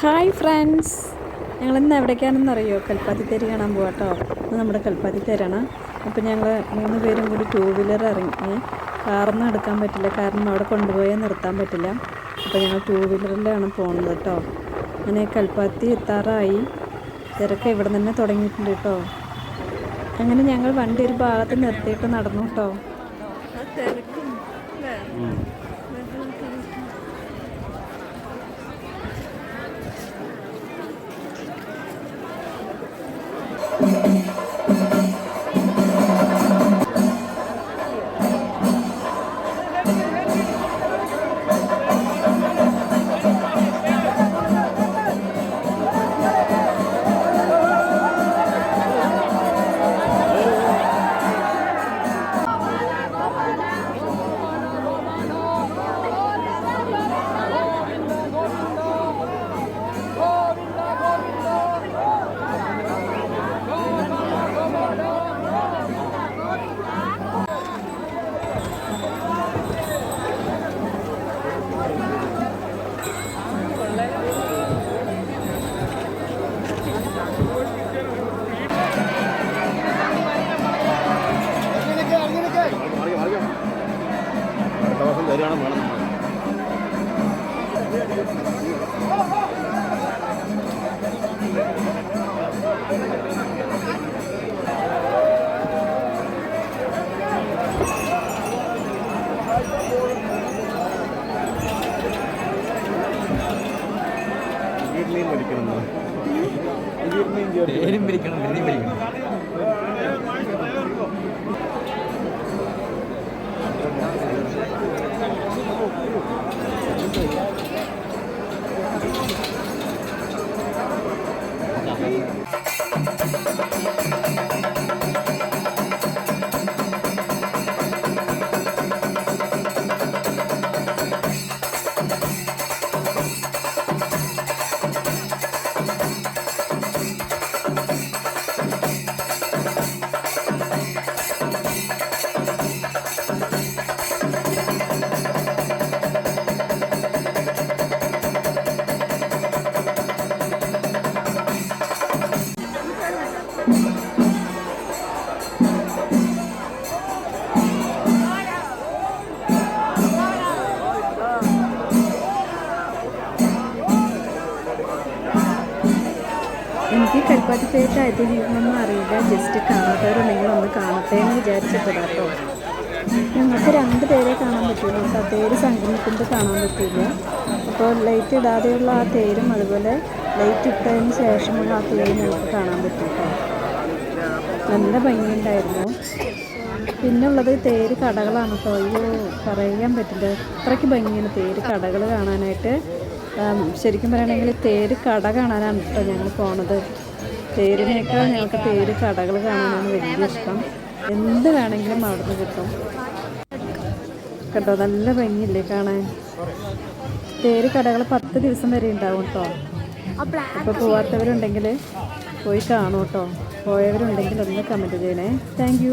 Hi friends. ഞങ്ങൾ ഇന്ന് എവിടേക്കാണെന്ന് അറിയോ? കൽപ്പാത്തി തേര് കാണാൻ പോവാം കേട്ടോ ഇത് നമ്മുടെ കൽപ്പാത്തി തേരാണ് അപ്പോൾ ഞങ്ങൾ മൂന്ന് പേരും കൂടി ടൂ വീലർ ഇറങ്ങി കാറൊന്നും എടുക്കാൻ പറ്റില്ല. കാരണം അവിടെ കൊണ്ടുപോയാൽ നിർത്താൻ പറ്റില്ല. അപ്പോൾ ഞങ്ങൾ ടൂ വീലറിലാണ് പോകുന്നത് കേട്ടോ അങ്ങനെ കൽപ്പാത്തി എത്താറായി. തിരക്ക് ഇവിടെ തന്നെ തുടങ്ങിയിട്ടുണ്ട് കേട്ടോ അങ്ങനെ ഞങ്ങൾ വണ്ടി ഒരു ഭാഗത്ത് നിർത്തിയിട്ട് നടന്നു കേട്ടോ തരികയാണ് വേണം. വീട്ടിലെയും പഠിക്കണം പേരും പിരിക്കണം ഗതി പിരിക്കണം അത് ഫേക്ക് ഐതിഹ്യമൊന്നും അറിയില്ല ജസ്റ്റ് കാണാത്തവരുണ്ടെങ്കിൽ ഒന്ന് കാണട്ടെ എന്ന് വിചാരിച്ചിട്ടതാ കേട്ടോ. ഞങ്ങൾക്ക് രണ്ട് പേരെ കാണാൻ പറ്റുള്ളൂ കേട്ടോ. തേര് സംഗമിക്കുമ്പോൾ കാണാൻ പറ്റില്ല അപ്പോൾ ലൈറ്റ് ഇടാതെയുള്ള ആ തേരും അതുപോലെ ലൈറ്റ് ഇട്ടതിന് ശേഷമുള്ള ആ തേരും ഞങ്ങൾക്ക് കാണാൻ പറ്റും കേട്ടോ നല്ല ഭംഗിയുണ്ടായിരുന്നു. പിന്നെ ഉള്ളത് തേര് കടകളാണ് കേട്ടോ. അയ്യോ പറയാൻ പറ്റില്ല. അത്രയ്ക്ക് ഭംഗിയാണ് തേര് കടകൾ കാണാനായിട്ട്. ശരിക്കും പറയുകയാണെങ്കിൽ തേര് കട കാണാനാണ് കേട്ടോ ഞങ്ങൾ പോണത്. തേരിനേക്കാൾ ഞങ്ങൾക്ക് തേര് കടകൾ കാണാനാണ് വലിയ ഇഷ്ടം. എന്ത് വേണമെങ്കിലും അവിടുന്ന് കിട്ടും. കേട്ടോ നല്ല ഭംഗിയില്ലേ കാണാൻ. തേര് കടകൾ പത്ത് ദിവസം വരെ ഉണ്ടാവും കേട്ടോ. അപ്പോൾ പോവാത്തവരുണ്ടെങ്കിൽ പോയി കാണൂ കേട്ടോ. പോയവരുണ്ടെങ്കിൽ ഒന്ന് കമന്റ് ചെയ്യണേ. താങ്ക്